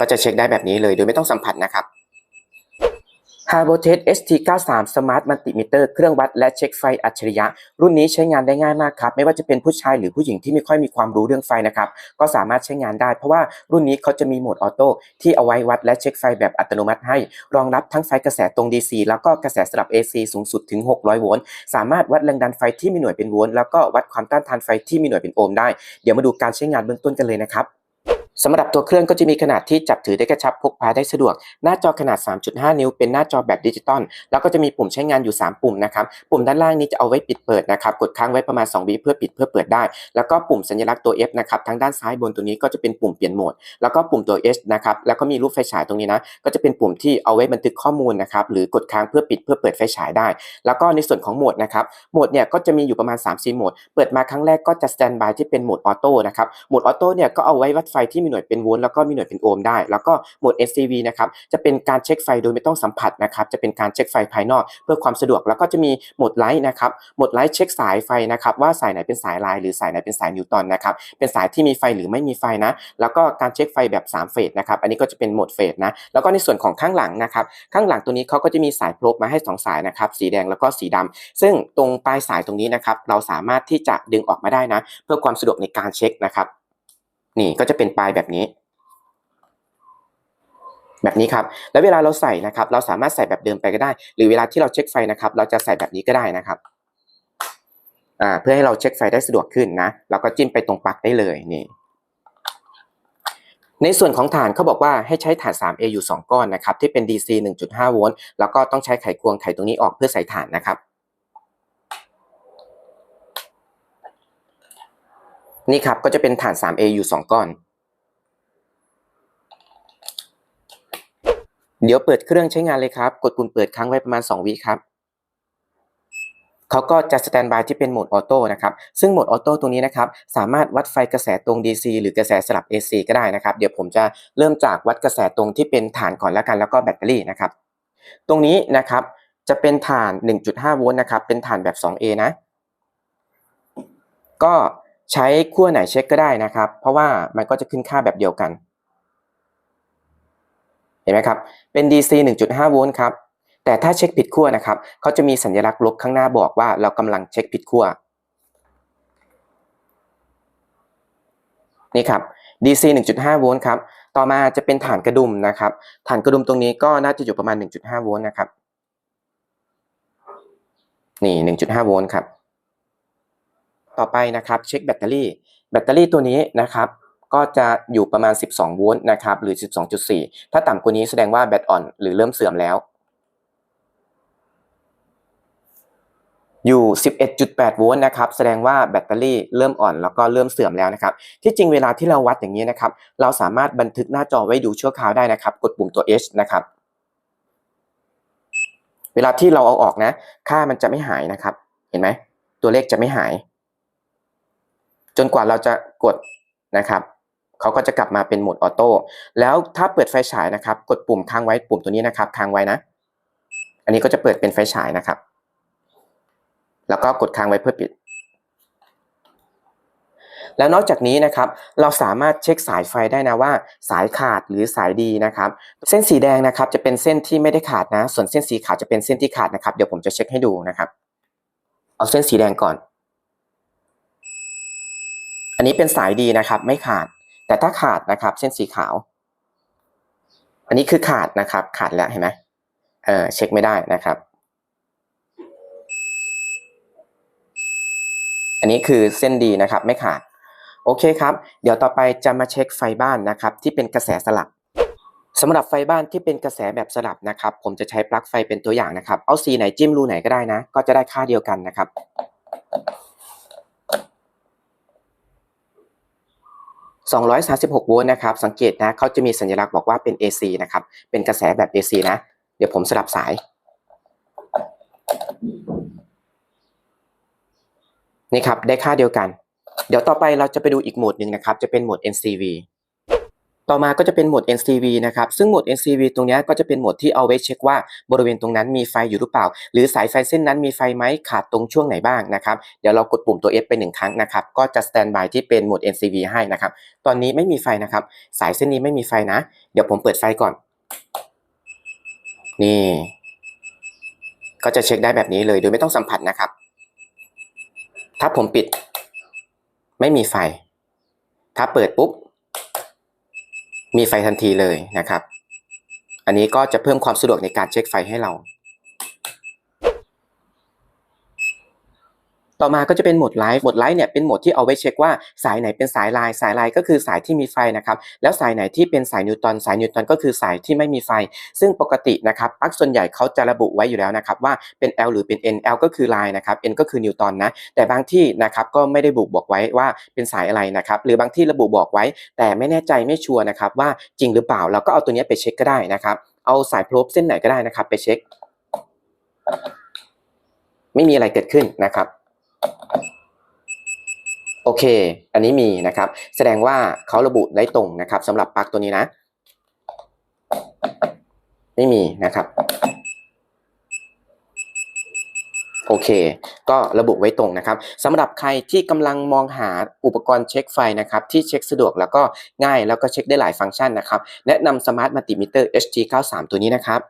ก็จะเช็คได้แบบนี้เลยโดยไม่ต้องสัมผัสนะครับ h a r b o t e s ST93 Smart Multimeter เครื่องวัดและเช็คไฟอัจฉริยะ รุ่นนี้ใช้งานได้ง่ายมากครับ ไม่ว่าจะเป็นผู้ชายหรือผู้หญิงที่ไม่ค่อยมีความรู้เรื่องไฟนะครับ ก็สามารถใช้งานได้ เพราะว่ารุ่นนี้เขาจะมีโหมดออโต้ที่เอาไว้วัดและเช็คไฟแบบอัตโนมัติให้ รองรับทั้งไฟกระแสตรง DC แล้วก็กระแสสลับ AC สูงสุดถึง 600 โวลต์ สามารถวัดแรงดันไฟที่มีหน่วยเป็นโวลต์แล้วก็วัดความต้านทานไฟที่มีหน่วยเป็นโอห์มได้ เดี๋ยวมาดูการใช้งานเบื้องต้นกันเลยนะครับ สำหรับตัวเครื่องก็จะมีขนาดที่จับถือได้กระชับพกพาได้สะดวก หน้าจอขนาด 3.5 นิ้ว เป็นหน้าจอแบบดิจิตอลแล้วก็จะมีปุ่มใช้งานอยู่ 3 ปุ่มนะครับ ปุ่มด้านล่างนี้จะเอาไว้ปิดเปิดนะครับ กดค้างไว้ประมาณ 2 วิเพื่อปิดเพื่อเปิดได้ แล้วก็ปุ่มสัญลักษณ์ตัว F นะครับ ทางด้านซ้ายบนตัวนี้ก็จะเป็นปุ่มเปลี่ยนโหมด แล้วก็ปุ่มตัว S นะครับ แล้วก็มีรูปไฟฉายตรงนี้นะ ก็จะเป็นปุ่มที่เอาไว้บันทึกข้อมูลนะครับ หรือกดค้างเพื่อปิดเพื่อเปิดไฟฉายได้ แล้วก็ในส่วนของโหมดนะครับ โหมดเนี่ยก็จะมีอยู่ประมาณ 3-4โหมด เปิดมาครั้งแรกก็จะสแตนบายที่เป็นโหมดออโต้นะครับ โหมดออโต้เนี่ยก็เอาไว้วัดไฟที่มีหน่วยเป็นโวลต์แล้วก็มีหน่วยเป็นโอห์มได้ แล้วก็โหมด NCV นะครับจะเป็นการเช็คไฟโดยไม่ต้องสัมผัสนะครับจะเป็นการเช็คไฟภายนอก เพื่อความสะดวกแล้วก็จะมีโหมดไลท์นะครับโหมดไลท์เช็คสายไฟนะครับว่าสายไหนเป็นสายลายหรือสายไหนเป็นสายนิวตันนะครับเป็นสายที่มีไฟหรือไม่มีไฟนะแล้วก็การเช็คไฟแบบ3เฟสนะครับอันนี้ก็จะเป็นโหมดเฟสนะแล้วก็ในส่วนของข้างหลังนะครับข้างหลังตัวนี้เขาก็จะมีสายพลบมาให้ 2 สายนะครับสีแดงแล้วก็สีดำซึ่งตรงปลายสายตรงนี้นะครับเราสามารถที่จะดึงออกมาได้นะ เพื่อความสะดวกในการเช็คนะครับ นี่ก็จะเป็นปลายแบบนี้ แบบนี้ครับ แล้วเวลาเราใส่นะครับ เราสามารถใส่แบบเดิมไปก็ได้ หรือเวลาที่เราเช็คไฟนะครับ เราจะใส่แบบนี้ก็ได้นะครับอ่าเพื่อให้เราเช็คไฟได้สะดวกขึ้นนะแล้วก็จิ้มไปตรงปลั๊กได้เลยนี่ในส่วนของฐานเขาบอกว่าให้ใช้ฐาน 3A อยู่ 2 ก้อนนะครับที่เป็น DC 1.5 โวลต์แล้วก็ต้องใช้ไขควงไขตรงนี้ออกเพื่อใส่ฐานนะครับ นี่ครับก็จะเป็นฐาน 3A อยู่ 2 ก้อน เดี๋ยวเปิดเครื่องใช้งานเลยครับ กดปุ่มเปิดครั้งไว้ประมาณ 2 วิครับเขาก็จะสแตนบายที่เป็นโหมดออโต้นะครับ ซึ่งโหมดออโต้ตรงนี้นะครับ สามารถวัดไฟกระแสตรง DC หรือกระแสสลับ AC ก็ได้นะครับ เดี๋ยวผมจะเริ่มจากวัดกระแสตรงที่เป็นฐานก่อนแล้วกัน แล้วก็แบตเตอรี่นะครับ ตรงนี้นะครับจะเป็นฐาน 1.5 โวลต์นะครับ เป็นฐานแบบ 2A นะ ก็ ใช้ขั้วไหนเช็คก็ได้นะครับ เพราะว่ามันก็จะขึ้นค่าแบบเดียวกัน เห็นไหมครับ เป็น DC 1.5 โวลต์ครับ แต่ถ้าเช็คผิดขั้วนะครับ เขาจะมีสัญลักษณ์ลบข้างหน้าบอกว่าเรากำลังเช็คผิดขั้ว นี่ครับ DC 1.5 โวลต์ครับ ต่อมาจะเป็นฐานกระดุมนะครับ ฐานกระดุมตรงนี้ก็น่าจะอยู่ประมาณ 1.5 โวลต์นะครับ นี่ 1.5 โวลต์ครับ ต่อไปนะครับเช็คแบตเตอรี่ แบตเตอรี่ตัวนี้นะครับก็จะอยู่ประมาณ 12 โวลต์นะครับหรือ 12.4 ถ้าต่ำกว่านี้แสดงว่าแบตอ่อนหรือเริ่มเสื่อมแล้ว อยู่ 11.8 โวลต์นะครับแสดงว่าแบตเตอรี่เริ่มอ่อนแล้วก็เริ่มเสื่อมแล้วนะครับ ที่จริงเวลาที่เราวัดอย่างนี้นะครับ เราสามารถบันทึกหน้าจอไว้ดูชั่วคราวได้นะครับ กดปุ่มตัว H นะครับ เวลาที่เราเอาออกนะ ค่ามันจะไม่หายนะครับ เห็นไหมตัวเลขจะไม่หาย จนกว่าเราจะกดนะครับเขาก็จะกลับมาเป็นโหมดออโต้แล้วถ้าเปิดไฟฉายนะครับ กดปุ่มค้างไว้ปุ่มตัวนี้นะครับค้างไว้นะ อันนี้ก็จะเปิดเป็นไฟฉายนะครับ แล้วก็กดค้างไว้เพื่อปิด แล้วนอกจากนี้นะครับ เราสามารถเช็คสายไฟได้นะว่า สายขาดหรือสายดีนะครับ เส้นสีแดงนะครับ จะเป็นเส้นที่ไม่ได้ขาดนะ ส่วนเส้นสีขาวจะเป็นเส้นที่ขาดนะครับเดี๋ยวผมจะเช็คให้ดูนะครับ เอาเส้นสีแดงก่อน อันนี้เป็นสายดีนะครับไม่ขาด แต่ถ้าขาดนะครับ เส้นสีขาว อันนี้คือขาดนะครับ ขาดแล้วเห็นไหมเออเช็คไม่ได้นะครับ อันนี้คือเส้นดีนะครับ ไม่ขาด โอเคครับ เดี๋ยวต่อไปจะมาเช็คไฟบ้านนะครับ ที่เป็นกระแสสลับสำหรับไฟบ้านที่เป็นกระแสแบบสลับนะครับ ผมจะใช้ปลั๊กไฟเป็นตัวอย่างนะครับ เอาสีไหนจิ้มรูไหนก็ได้นะ ก็จะได้ค่าเดียวกันนะครับ 236 โวลต์นะครับ สังเกตนะเขาจะมีสัญลักษณ์บอกว่าเป็น AC นะครับ เป็นกระแสแบบ AC นะ เดี๋ยวผมสลับสาย นี่ครับ ได้ค่าเดียวกัน เดี๋ยวต่อไปเราจะไปดูอีกโหมดหนึ่งนะครับ จะเป็นโหมด NCV ต่อมาก็จะเป็นโหมด NCV นะครับ ซึ่งโหมด NCV ตรงนี้ก็จะเป็นโหมดที่เอาไว้เช็คว่าบริเวณตรงนั้นมีไฟอยู่หรือเปล่า หรือสายไฟเส้นนั้นมีไฟไหมขาดตรงช่วงไหนบ้างนะครับ เดี๋ยวเรากดปุ่มตัว F ไปหนึ่งครั้งนะครับ ก็จะสแตนบายที่เป็นโหมด NCV ให้นะครับ ตอนนี้ไม่มีไฟนะครับ สายเส้นนี้ไม่มีไฟนะ เดี๋ยวผมเปิดไฟก่อน นี่ ก็จะเช็คได้แบบนี้เลยโดยไม่ต้องสัมผัสนะครับ ถ้าผมปิด ไม่มีไฟ ถ้าเปิดปุ๊บ มีไฟทันทีเลยนะครับ อันนี้ก็จะเพิ่มความสะดวกในการเช็คไฟให้เรา ต่อมาก็จะเป็นโหมดไลฟ์โหมดไลฟ์เนี่ยเป็นโหมดที่เอาไว้เช็คว่าสายไหนเป็นสายลายสายลายก็คือสายที่มีไฟนะครับแล้วสายไหนที่เป็นสายนิวตรอนสายนิวตรอนก็คือสายที่ไม่มีไฟ ซึ่งปกตินะครับปลั๊กส่วนใหญ่เขาจะระบุไว้อยู่แล้วนะครับว่าเป็น L หรือเป็น N L ก็คือลายนะครับ N ก็คือนิวตรอนนะแต่บางที่นะครับก็ไม่ได้บุบอกไว้ว่าเป็นสายอะไรนะครับหรือบางที่ระบุบอกไว้ แต่ไม่แน่ใจไม่ชัวร์นะครับว่าจริงหรือเปล่าเราก็เอาตัวนี้ไปเช็คก็ได้นะครับเอาสายโพลบเส้นไหนก็ได้นะครับไปเช็ค ไม่มีอะไรเกิดขึ้นนะครับ โอเค อันนี้มีนะครับ แสดงว่าเขาระบุได้ตรงนะครับสำหรับปลั๊กตัวนี้นะ ไม่มีนะครับ โอเค ก็ระบุไว้ตรงนะครับสำหรับใครที่กำลังมองหาอุปกรณ์เช็คไฟนะครับ ที่เช็คสะดวกแล้วก็ง่ายแล้วก็เช็คได้หลายฟังก์ชันนะครับ แนะนำสมาร์ทมัลติมิเตอร์ HT93 ตัวนี้นะครับ